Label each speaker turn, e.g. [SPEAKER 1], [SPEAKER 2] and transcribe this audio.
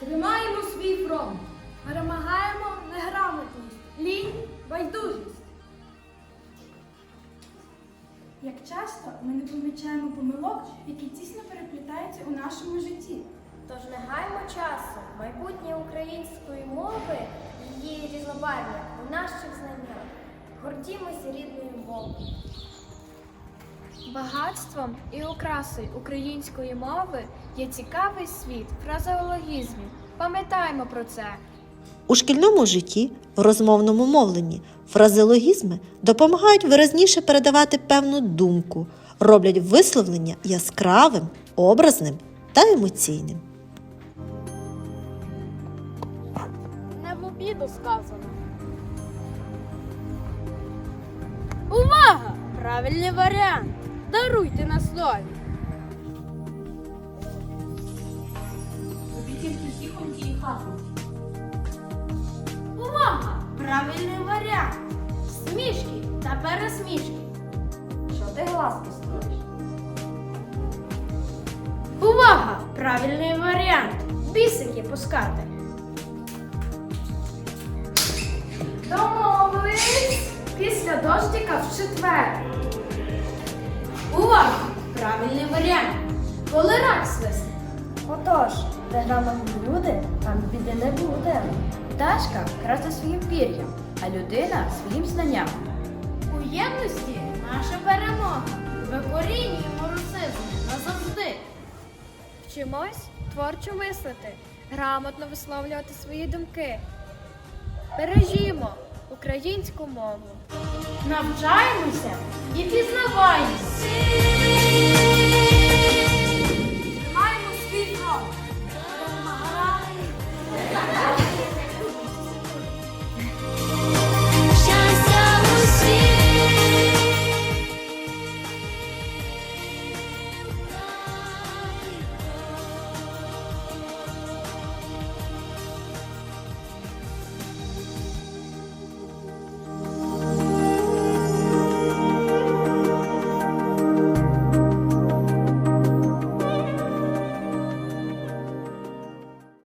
[SPEAKER 1] Тримаємо свій фронт. Перемагаємо неграмотність, лінь, байдужість. Як часто ми не помічаємо помилок, які тісно переплітаються у нашому житті.
[SPEAKER 2] Тож не гаймо часу, майбутнє української мови, її різнобарв'я у наших знаннях. Гордімося рідною мовою.
[SPEAKER 3] Багатством і окрасою української мови є цікавий світ фразеологізмів. Пам'ятаємо про це.
[SPEAKER 4] У шкільному житті, в розмовному мовленні, фразеологізми допомагають виразніше передавати певну думку, роблять висловлення яскравим, образним та емоційним.
[SPEAKER 3] Не в обіду сказано. Увага! Правильний варіант. Даруйте на слові. Увага! Правильний варіант. Смішки та пересмішки.
[SPEAKER 1] Що ти глазки строїш?
[SPEAKER 3] Увага! Правильний варіант. Бісики пускати.
[SPEAKER 1] Домовились! Після дощика в четвер.
[SPEAKER 3] Увага! Правильний варіант. Коли рак свисне.
[SPEAKER 2] Отож, де грамотні люди, там біди не буде.
[SPEAKER 5] Пташка краще своїм пір'ям, а людина своїм знанням.
[SPEAKER 3] У єдності наша перемога. Викорінюємо русизм назавжди. Вчимось творчо мислити, грамотно висловлювати свої думки. Бережімо українську мову. Навчаємося і пізнаваємося.